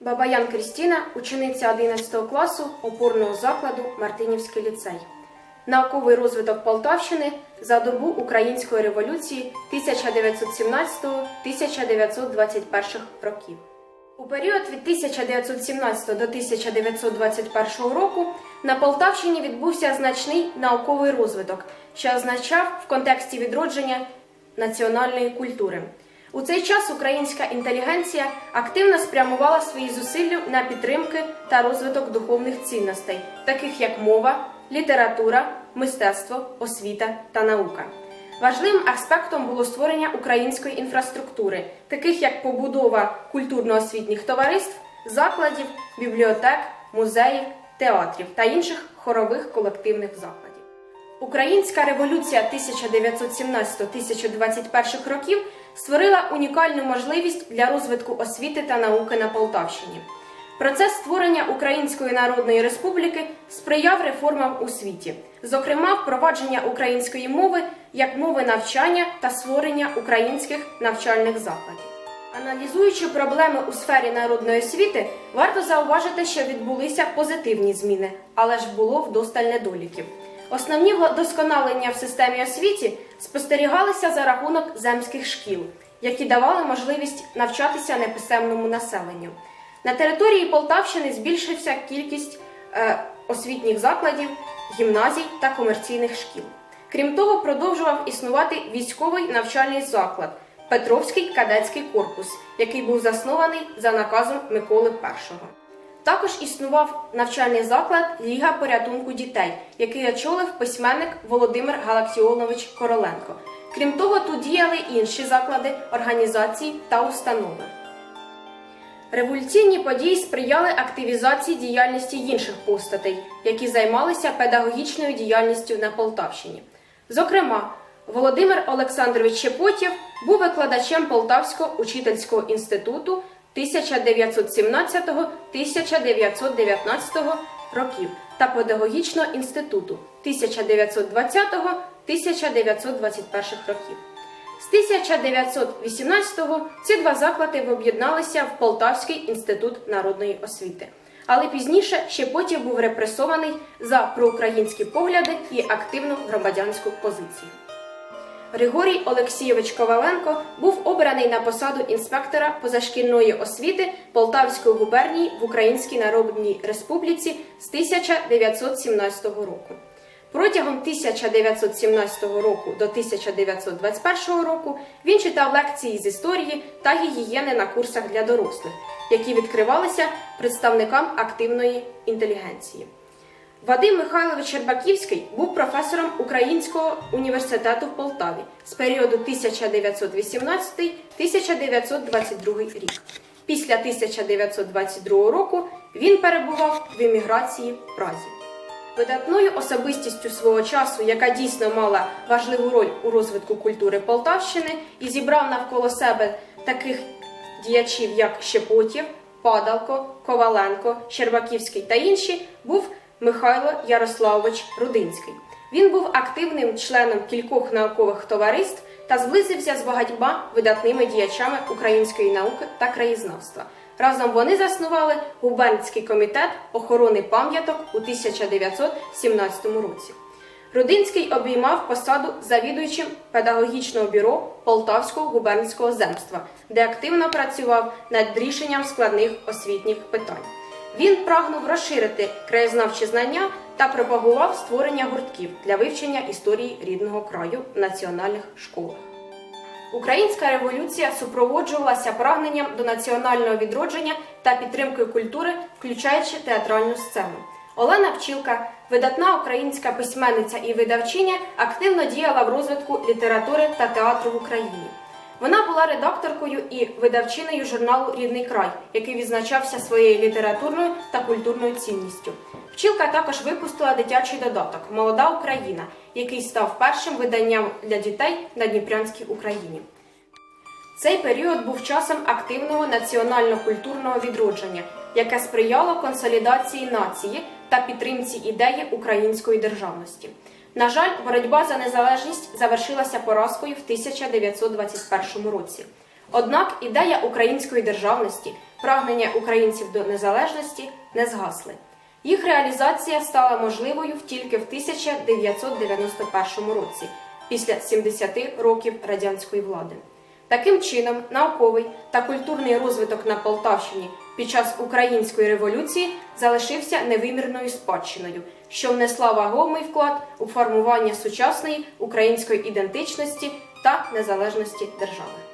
Бабаян Крістіна, учениця 11 класу опорного закладу Мартинівський ліцей. Науковий розвиток Полтавщини за добу Української революції 1917-1921 років. У період від 1917 до 1921 року на Полтавщині відбувся значний науковий розвиток, що означав в контексті відродження національної культури. У цей час українська інтелігенція активно спрямувала свої зусилля на підтримки та розвиток духовних цінностей, таких як мова, література, мистецтво, освіта та наука. Важливим аспектом було створення української інфраструктури, таких як побудова культурно-освітніх товариств, закладів, бібліотек, музеїв, театрів та інших хорових колективних закладів. Українська революція 1917-1021 років створила унікальну можливість для розвитку освіти та науки на Полтавщині. Процес створення Української Народної Республіки сприяв реформам у світі, зокрема, впровадження української мови як мови навчання та створення українських навчальних закладів. Аналізуючи проблеми у сфері народної освіти, варто зауважити, що відбулися позитивні зміни, але ж було вдосталь недоліків. Основні вдосконалення в системі освіті спостерігалися за рахунок земських шкіл, які давали можливість навчатися неписемному населенню. На території Полтавщини збільшився кількість е, освітніх закладів, гімназій та комерційних шкіл. Крім того, продовжував існувати військовий навчальний заклад Петровський кадетський корпус, який був заснований за наказом Миколи І. Також існував навчальний заклад Ліга порятунку дітей, який очолив письменник Володимир Галаксіонович Короленко. Крім того, тут діяли інші заклади, організації та установи. Революційні події сприяли активізації діяльності інших постатей, які займалися педагогічною діяльністю на Полтавщині. Зокрема, Володимир Олександрович Чепотєв був викладачем Полтавського учительського інституту 1917-1919 років та педагогічного інституту 1920-1921 років. З 1918-го ці два заклади об'єдналися в Полтавський інститут народної освіти. Але пізніше ще потім був репресований за проукраїнські погляди і активну громадянську позицію. Григорій Олексійович Коваленко був обраний на посаду інспектора позашкільної освіти Полтавської губернії в Українській Народній Республіці з 1917 року. Протягом 1917 року до 1921 року він читав лекції з історії та гігієни на курсах для дорослих, які відкривалися представникам активної інтелігенції. Вадим Михайлович Щербаківський був професором Українського університету в Полтаві з періоду 1918-1922 рік. Після 1922 року він перебував в еміграції в Празі. Видатною особистістю свого часу, яка дійсно мала важливу роль у розвитку культури Полтавщини і зібрав навколо себе таких діячів, як Щепотєв, Падалко, Коваленко, Щербаківський та інші, був Михайло Ярославович Рудинський. Він був активним членом кількох наукових товариств та зблизився з багатьма видатними діячами української науки та краєзнавства. Разом вони заснували губернський комітет охорони пам'яток у 1917 році. Рудинський обіймав посаду завідуючим педагогічного бюро Полтавського губернського земства, де активно працював над рішенням складних освітніх питань. Він прагнув розширити краєзнавчі знання та пропагував створення гуртків для вивчення історії рідного краю в національних школах. Українська революція супроводжувалася прагненням до національного відродження та підтримки культури, включаючи театральну сцену. Олена Пчілка, видатна українська письменниця і видавчиня, активно діяла в розвитку літератури та театру в Україні. Вона була редакторкою і видавчиною журналу Рідний край, який відзначався своєю літературною та культурною цінністю. Пчілка також випустила дитячий додаток Молода Україна, який став першим виданням для дітей на Дніпрянській Україні. Цей період був часом активного національно-культурного відродження, яке сприяло консолідації нації та підтримці ідеї української державності. На жаль, боротьба за незалежність завершилася поразкою в 1921 році. Однак ідея української державності, прагнення українців до незалежності не згасли. Їх реалізація стала можливою тільки в 1991 році, після 70 років радянської влади. Таким чином, науковий та культурний розвиток на Полтавщині під час української революції залишився невимірною спадщиною, що внесла вагомий вклад у формування сучасної української ідентичності та незалежності держави.